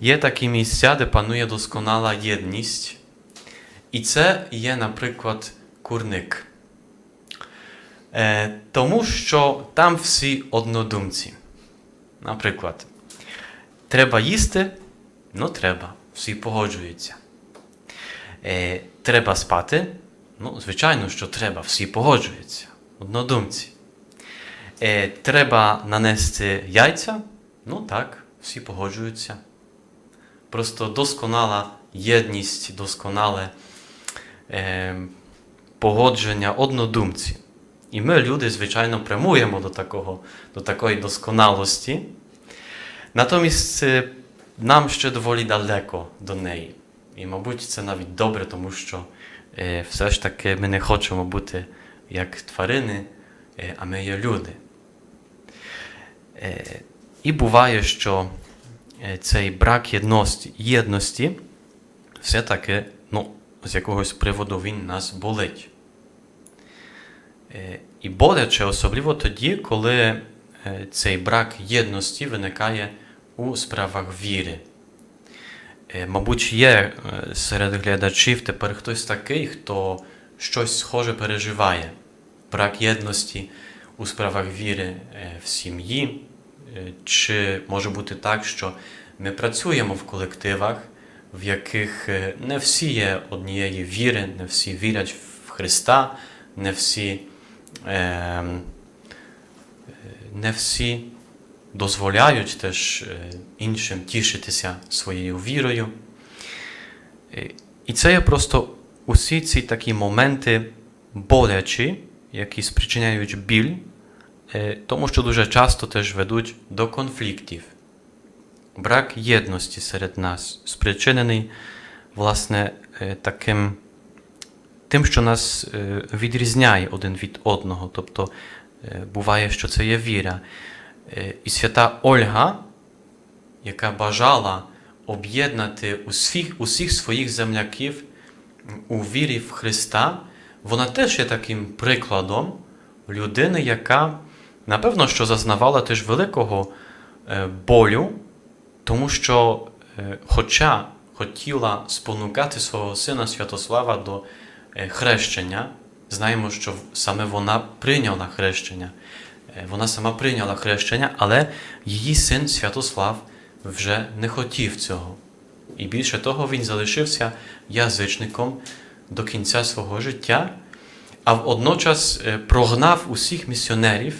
є такі місця, де панує досконала єдність. І це є, наприклад, курник. Е, тому що там всі однодумці. Наприклад, треба їсти, ну треба, всі погоджуються. Е, треба спати, ну, звичайно, що треба, всі погоджуються, однодумці. Е, треба нанести яйця, ну так, всі погоджуються. Просто досконала єдність, досконале е, погодження однодумці. І ми, люди, звичайно, прямуємо до, такого, до такої досконалості. Натомість е, нам ще доволі далеко до неї. І, мабуть, це навіть добре, тому що е, все ж таки ми не хочемо бути як тварини, е, а ми є люди. Е, і буває, що цей брак єдності, єдності все-таки ну, з якогось приводу він нас болить. Е, І боляче особливо тоді, коли е, цей брак єдності виникає у справах віри. Е, Мабуть, є е, серед глядачів тепер хтось такий, хто щось схоже переживає. Брак єдності у справах віри е, в сім'ї. Е, Чи може бути так, що ми працюємо в колективах, в яких е, не всі є однієї віри, не всі вірять в Христа, не всі, е, не всі дозволяють теж е, іншим тішитися своєю вірою. Е, І це є просто усі ці такі моменти болячі, які спричиняють біль, тому що дуже часто теж ведуть до конфліктів. Брак єдності серед нас спричинений, власне, е, таким тим, що нас е, відрізняє один від одного. Тобто е, буває, що це є віра. І свята Ольга, яка бажала об'єднати усіх, усіх своїх земляків у вірі в Христа, вона теж є таким прикладом людини, яка, напевно, що зазнавала теж великого болю, тому що, е, хоча хотіла спонукати свого сина Святослава до е, хрещення, знаємо, що саме вона прийняла хрещення. Е, Вона сама прийняла хрещення, але її син Святослав вже не хотів цього. І більше того, він залишився язичником до кінця свого життя, а водночас прогнав усіх місіонерів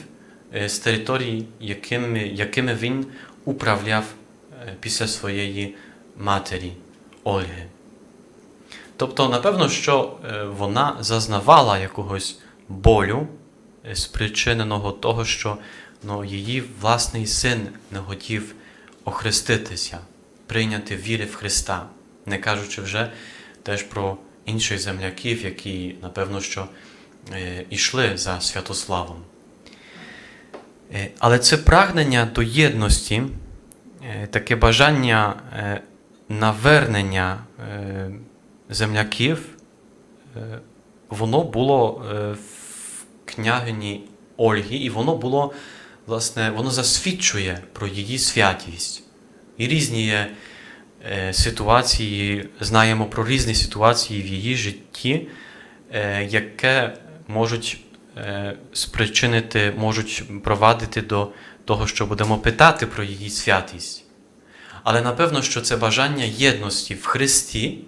з території, якими, якими він управляв після своєї матері Ольги. Тобто, напевно, що е, вона зазнавала якогось болю, е, спричиненого того, що ну, її власний син не хотів охреститися, прийняти віри в Христа, не кажучи вже теж про інших земляків, які, напевно, що е, ішли за Святославом. Е, Але це прагнення до єдності, е, таке бажання е, навернення е, земляків, е, воно було е, в княгині Ольги, і воно було, власне, воно засвідчує про її святість. І різні є е, ситуації, знаємо про різні ситуації в її житті, е, яке можуть е, спричинити, можуть провадити до того, що будемо питати про її святість. Але напевно, що це бажання єдності в Христі,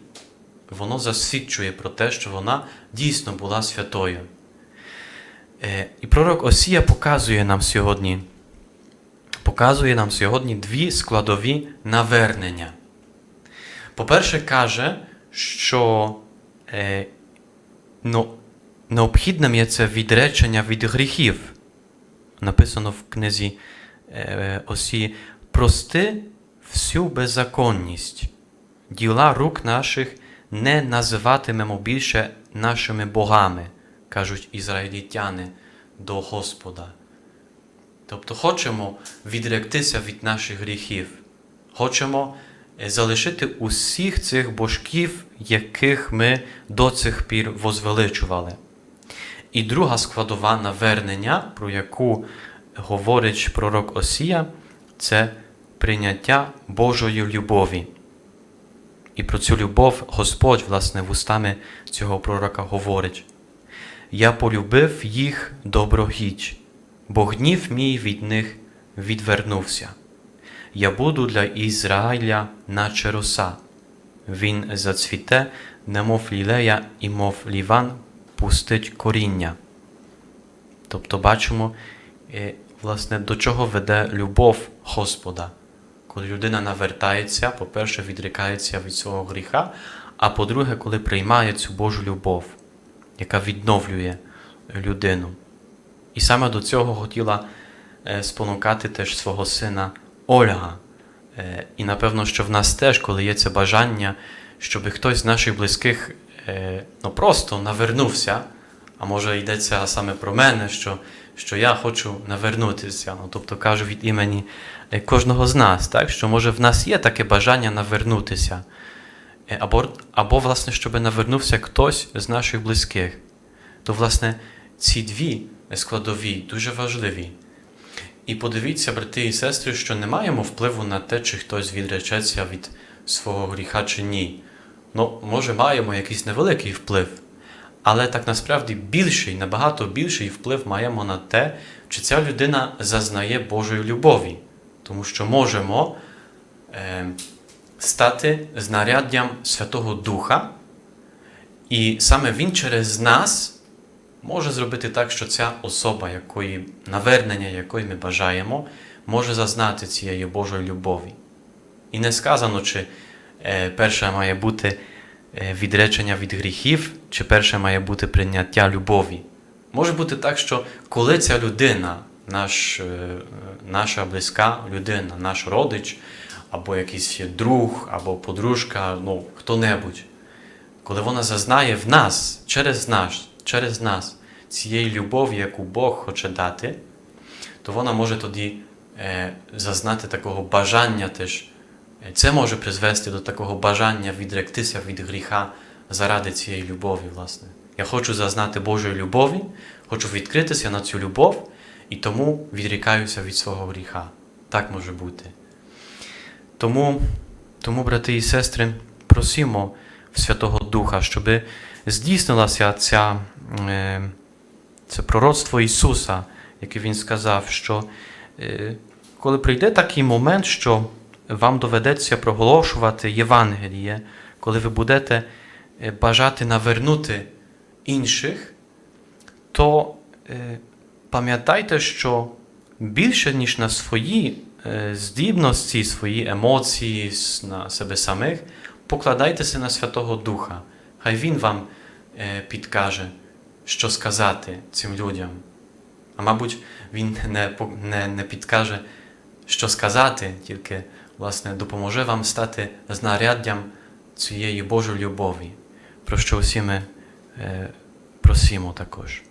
воно засвідчує про те, що вона дійсно була святою. Е, І пророк Осія показує нам сьогодні, показує нам сьогодні дві складові навернення. По-перше, каже, що е, ну, необхідним є це відречення від гріхів. Написано в книзі е, Осії, прости всю беззаконність, діла рук наших не називатимемо більше нашими богами, кажуть ізраїльтяни до Господа. Тобто хочемо відректися від наших гріхів, хочемо е, залишити усіх цих божків, яких ми до цих пір возвеличували. І друга складова навернення, про яку говорить пророк Осія, це прийняття Божої любові. І про цю любов Господь, власне, вустами цього пророка говорить. Я полюбив їх доброгіч, бо гнів мій від них відвернувся. Я буду для Ізраїля, наче роса. Він зацвіте, немов лілея, і мов ліван пустить коріння. Тобто бачимо, е, власне, до чого веде любов Господа. Коли людина навертається, по-перше, відрікається від свого гріха, а по-друге, коли приймає цю Божу любов, яка відновлює людину. І саме до цього хотіла е, спонукати теж свого сина Ольга. Е, І напевно, що в нас теж, коли є це бажання, щоб хтось з наших близьких ну, просто навернувся, а може йдеться саме про мене, що, що я хочу навернутися. Ну, тобто кажу від імені е, кожного з нас, так? що може в нас є таке бажання навернутися. Е, Або, або, власне, щоб навернувся хтось з наших близьких. То, власне, ці дві складові дуже важливі. І подивіться, брати і сестри, що не маємо впливу на те, чи хтось відречеться від свого гріха чи ні. Ну, може, маємо якийсь невеликий вплив, але так насправді більший, набагато більший вплив маємо на те, чи ця людина зазнає Божої любові, тому що можемо е, стати знаряддям Святого Духа, і саме Він через нас може зробити так, що ця особа, якої навернення, якої ми бажаємо, може зазнати цієї Божої любові. І не сказано, чи перше має бути е, відречення від гріхів, чи перше має бути прийняття любові. Може бути так, що коли ця людина, наш, е, наша близька людина, наш родич, або якийсь друг, або подружка, ну хто-небудь, коли вона зазнає в нас, через нас, через нас цієї любові, яку Бог хоче дати, то вона може тоді е, зазнати такого бажання теж. Це може призвести до такого бажання відректися від гріха заради цієї любові, власне. Я хочу зазнати Божої любові, хочу відкритися на цю любов і тому відрікаюся від свого гріха. Так може бути. Тому, тому брати і сестри, просимо Святого Духа, щоб здійснилася ця, е, це пророцтво Ісуса, яке Він сказав, що е, коли прийде такий момент, що вам доведеться проголошувати Євангеліє, коли ви будете е, бажати навернути інших, то е, пам'ятайте, що більше, ніж на свої е, здібності, свої емоції, на себе самих, покладайтеся на Святого Духа. Хай Він вам підкаже, що сказати цим людям. А мабуть, він не, не, не підкаже, що сказати, тільки власне допоможе вам стати знаряддям цієї Божої любові, про що усі ми е, просимо також.